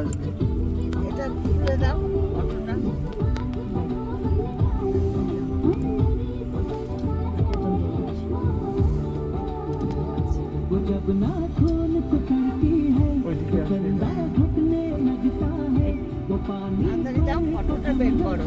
আসবে এটা খুলে দাও। অটোটা তাড়াতাড়ি দাও অটোটা বের করো।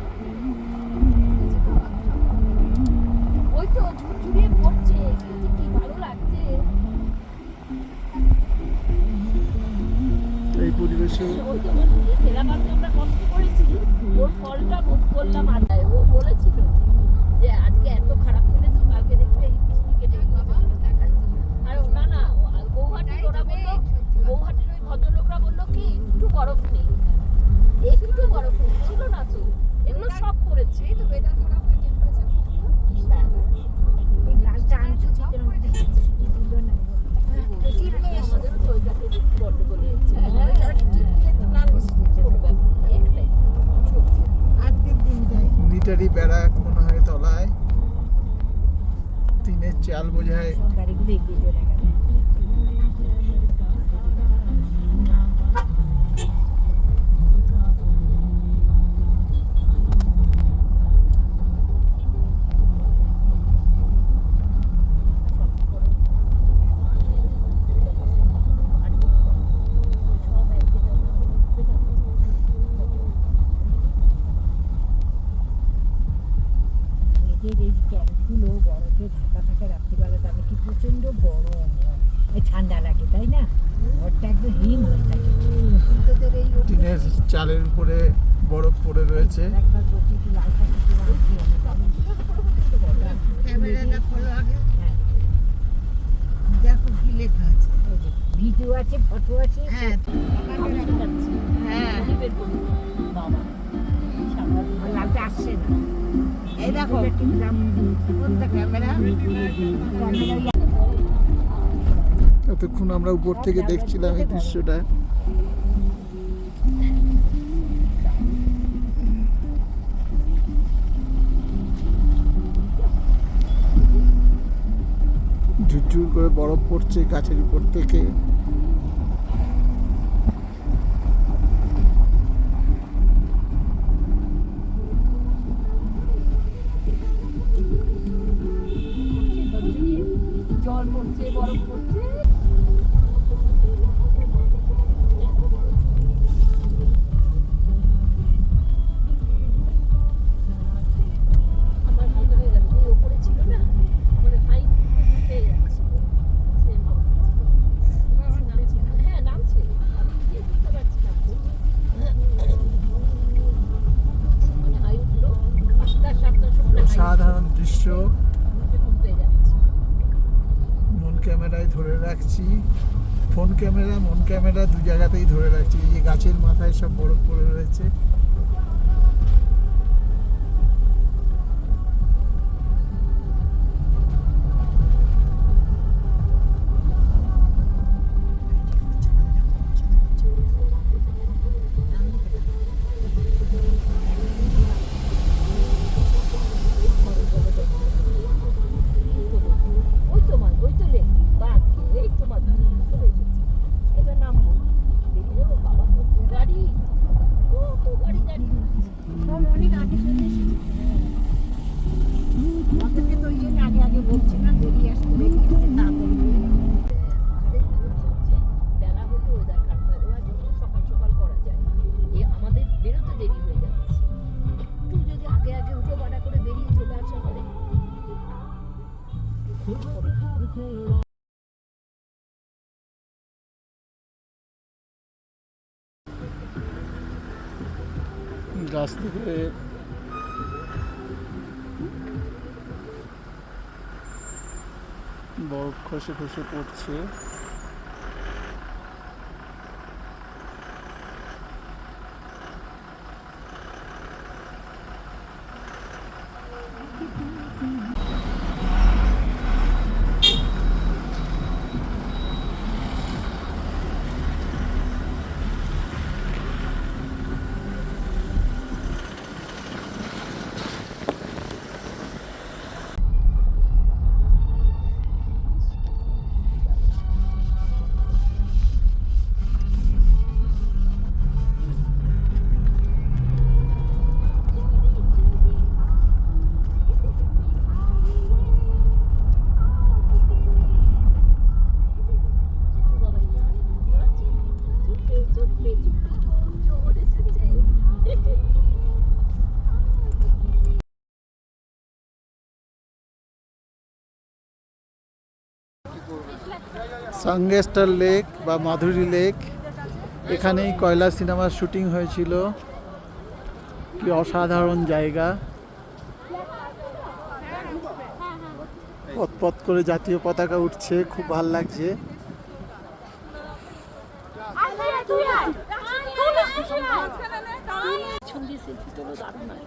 তলায় তিনের চাল বোঝায়। গাড়িগুলো এগিয়ে রাতের এই ট্যাঙ্কগুলো বরফে ঢাকা থাকে রাত্রিবেলাতে আমি কি প্রচণ্ড গরম ঠান্ডা লাগে তাই না? ঘরটা একদম হিম হয়ে থাকে। টিনের চালের উপরে বরফ পড়ে রয়েছে। হ্যাঁ। দেখো কি লেখা আছে। ভিডিও আছে ফটো আছে। হ্যাঁ। হ্যাঁ। বাবা আসছে না। এতক্ষণ আমরা উপর থেকে দেখছিলাম এই দৃশ্যটা। ঝুরঝুর করে বরফ পড়ছে গাছের উপর থেকে। ক্যামেরা, মন ক্যামেরা দু জায়গাতেই ধরে রাখছি। এই যে গাছের মাথায় সব বরফ পড়ে রয়েছে। অনেক আগে চলে এসেছি আমাদেরকে গাছ থেকে বরফ খসে খসে পড়ছে। সানগেস্টার লেক বা মাধুরী লেক এখানেই কয়লা সিনেমার শুটিং হয়েছিল কি অসাধারণ জায়গা পথ পথ করে জাতীয় পতাকা উঠছে খুব ভালো লাগছে দারুণ হয়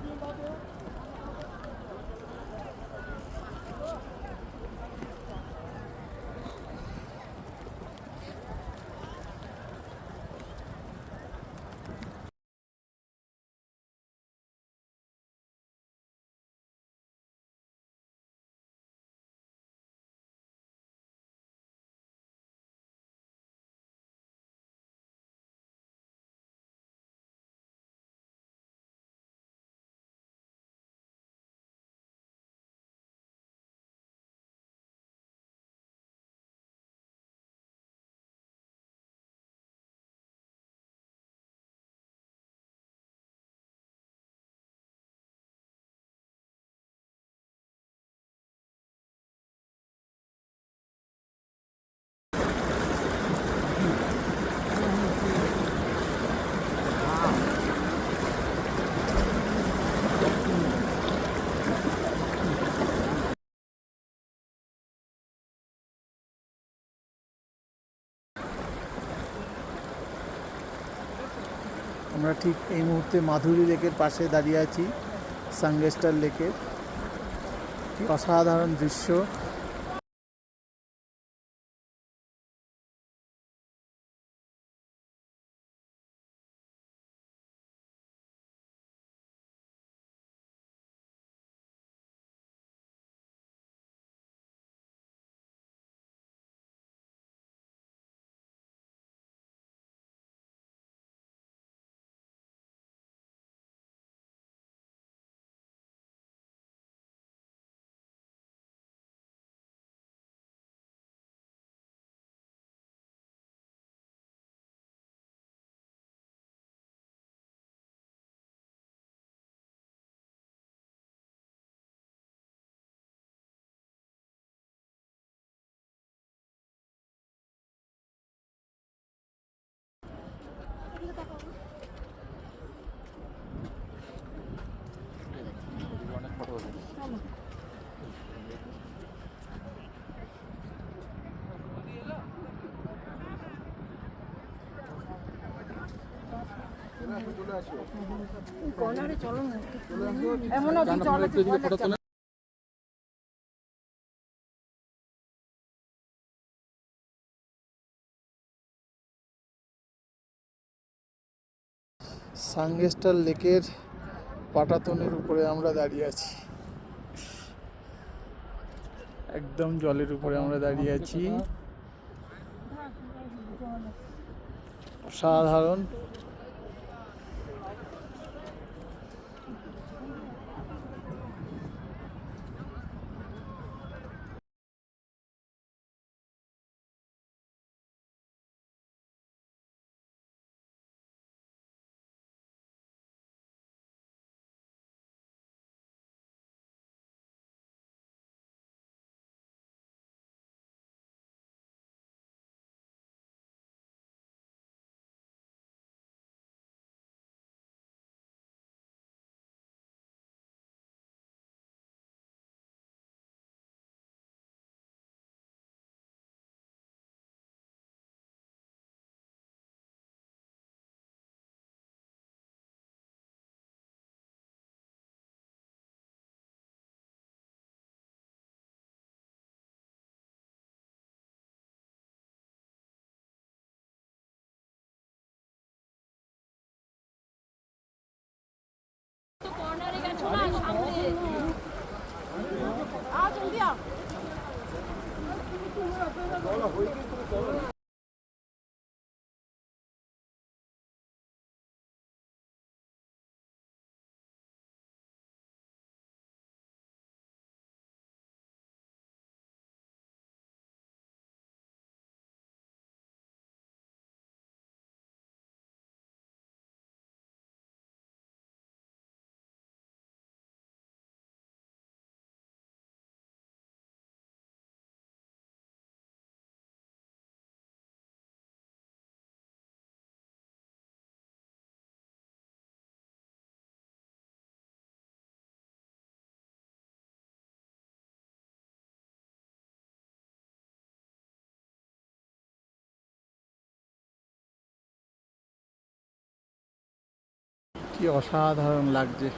আমরা ঠিক এই মুহূর্তে মাধুরী লেকের পাশে দাঁড়িয়ে আছি সানগেস্টার লেকের। অসাধারণ দৃশ্য। সানগেস্টার লেকের পাটাতনের উপরে আমরা দাঁড়িয়ে আছি। একদম জলের উপরে আমরা দাঁড়িয়ে আছি। অসাধারণ। কি অসাধারণ লাগছে।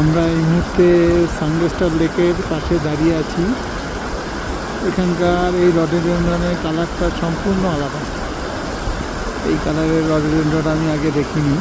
আমরা এই মুহূর্তে সানগেস্টার লেকের পাশে দাঁড়িয়ে আছি। এখানকার এই রডেডেন্ডনের কালারটা সম্পূর্ণ আলাদা। এই কালারের রডেডেন্ডন আমি আগে দেখিনি।